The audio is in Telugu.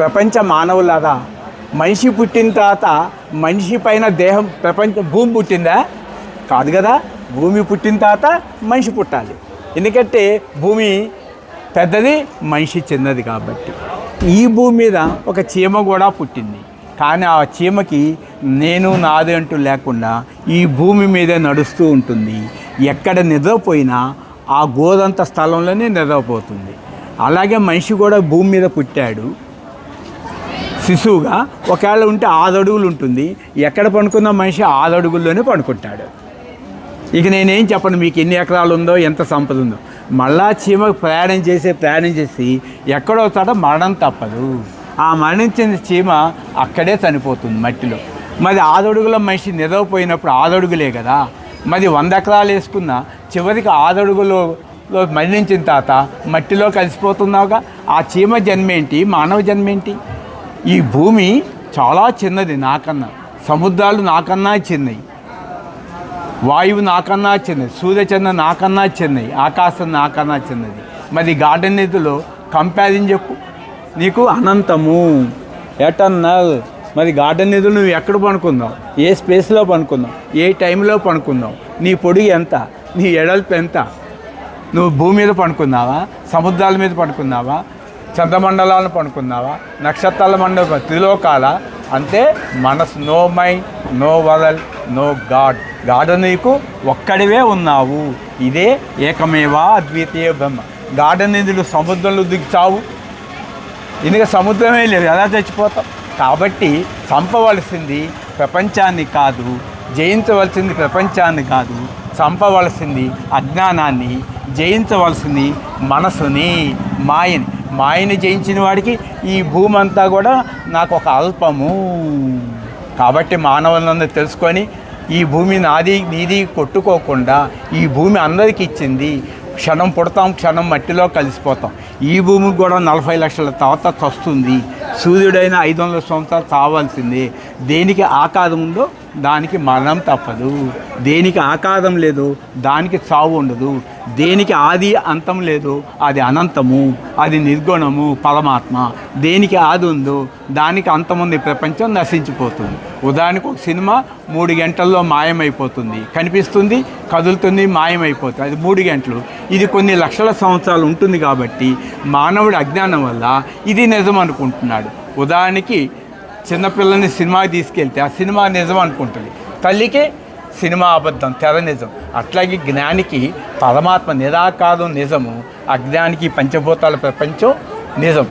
ప్రపంచ మానవులారా మనిషి పుట్టిన తర్వాత మనిషి పైన దేహం ప్రపంచ భూమి పుట్టిందా? కాదు కదా. భూమి పుట్టిన తర్వాత మనిషి పుట్టాలి. ఎందుకంటే భూమి పెద్దది మనిషి చిన్నది కాబట్టి. ఈ భూమి మీద ఒక చీమ కూడా పుట్టింది. కానీ ఆ చీమకి నేను నాది అంటూ లేకుండా ఈ భూమి మీదే నడుస్తూ ఉంటుంది. ఎక్కడ నిద్రపోయినా ఆ గోదంత స్థలంలోనే నిద్రపోతుంది. అలాగే మనిషి కూడా భూమి మీద పుట్టాడు. శిశువుగా ఒకవేళ ఉంటే ఆరు అడుగులు ఉంటుంది. ఎక్కడ పడుకున్న మనిషి ఆదడుగుల్లోనే పండుకుంటాడు. ఇక నేనేం చెప్పను మీకు ఎన్ని ఎకరాలు ఉందో ఎంత సంపద ఉందో. మళ్ళా చీమ ప్రయాణం చేసే ప్రయాణం చేసి ఎక్కడో చోట మరణం తప్పదు. ఆ మరణించిన చీమ అక్కడే చనిపోతుంది మట్టిలో. మరి ఆదడుగుల మనిషి నిరవపోయినప్పుడు ఆదడుగులే కదా. మరి వంద ఎకరాలు వేసుకున్న చివరికి ఆదడుగులో మరణించిన తాత మట్టిలో కలిసిపోతున్నావుగా. ఆ చీమ జన్మేంటి? మానవ జన్మేంటి? ఈ భూమి చాలా చిన్నది నాకన్నా. సముద్రాలు నాకన్నా చిన్నవి వాయువు నాకన్నా చిన్నది. సూర్యచంద్ర నాకన్నా చిన్నవి ఆకాశం నాకన్నా చిన్నది. మరి గార్డెన్ నిధిలో కంపారిజన్ చెప్పు. నీకు అనంతము ఎటర్నల్ మరి గార్డెన్ నిధులు నువ్వు ఎక్కడ పనుకుందావు ఏ స్పేస్లో పనుకుందావు ఏ టైంలో పనుకుందావు నీ పొడుగు ఎంత? నీ ఎడల్పు ఎంత? నువ్వు భూమి మీద పడుకున్నావా సముద్రాల మీద పడుకున్నావా చంద్రమండలాలను పడుకున్నావా? నక్షత్రాల మండల త్రిలోకాల. అంటే మనసు no mind no world no god god నీకు ఒక్కడివే ఉన్నావు. ఇదే ఏకమేవా అద్వితీయ బ్రహ్మ. గార్డెన్ నిధులు సముద్రంలో దిగుచావు ఎందుకంటే సముద్రమే లేదు ఎలా చచ్చిపోతాం కాబట్టి చంపవలసింది ప్రపంచాన్ని కాదు జయించవలసింది ప్రపంచాన్ని కాదు చంపవలసింది అజ్ఞానాన్ని జయించవలసింది మనసుని మాయని. మాయని జయించిన వాడికి ఈ భూమి అంతా కూడా నాకు ఒక అల్పము. కాబట్టి మానవులందరూ తెలుసుకొని ఈ భూమి నాది నీది కొట్టుకోకుండా ఈ భూమి అందరికీ ఇచ్చింది. క్షణం పుడతాం క్షణం మట్టిలో కలిసిపోతాం. ఈ భూమికి కూడా నలభై లక్షల తర్వాత వస్తుంది సూర్యుడైన ఐదు వందల సంవత్సరాలు తావాల్సింది దేనికి ఆకారం ఉందో దానికి మరణం తప్పదు. దేనికి ఆకారం లేదు దానికి చావు ఉండదు. దేనికి ఆది అంతం లేదు అది అనంతము అది నిర్గుణము పరమాత్మ. దేనికి ఆది ఉందో దానికి అంతం ఉంది ప్రపంచం నశించిపోతుంది. ఉదాహరణకు ఒక సినిమా మూడు గంటల్లో మాయమైపోతుంది. కనిపిస్తుంది కదులుతుంది మాయమైపోతుంది. అది మూడు గంటలు. ఇది కొన్ని లక్షల సంవత్సరాలు ఉంటుంది కాబట్టి మానవుడి అజ్ఞానం వల్ల ఇది నిజం అనుకుంటున్నాడు. ఉదాహరణకి చిన్నపిల్లల్ని సినిమాకి తీసుకెళ్తే ఆ సినిమా నిజం అనుకుంటుంది. తల్లికి సినిమా అబద్ధం తెర నిజం. అట్లాగే జ్ఞానికి పరమాత్మ నిరాకారం నిజము. అజ్ఞానికి పంచభూతాల ప్రపంచం నిజం.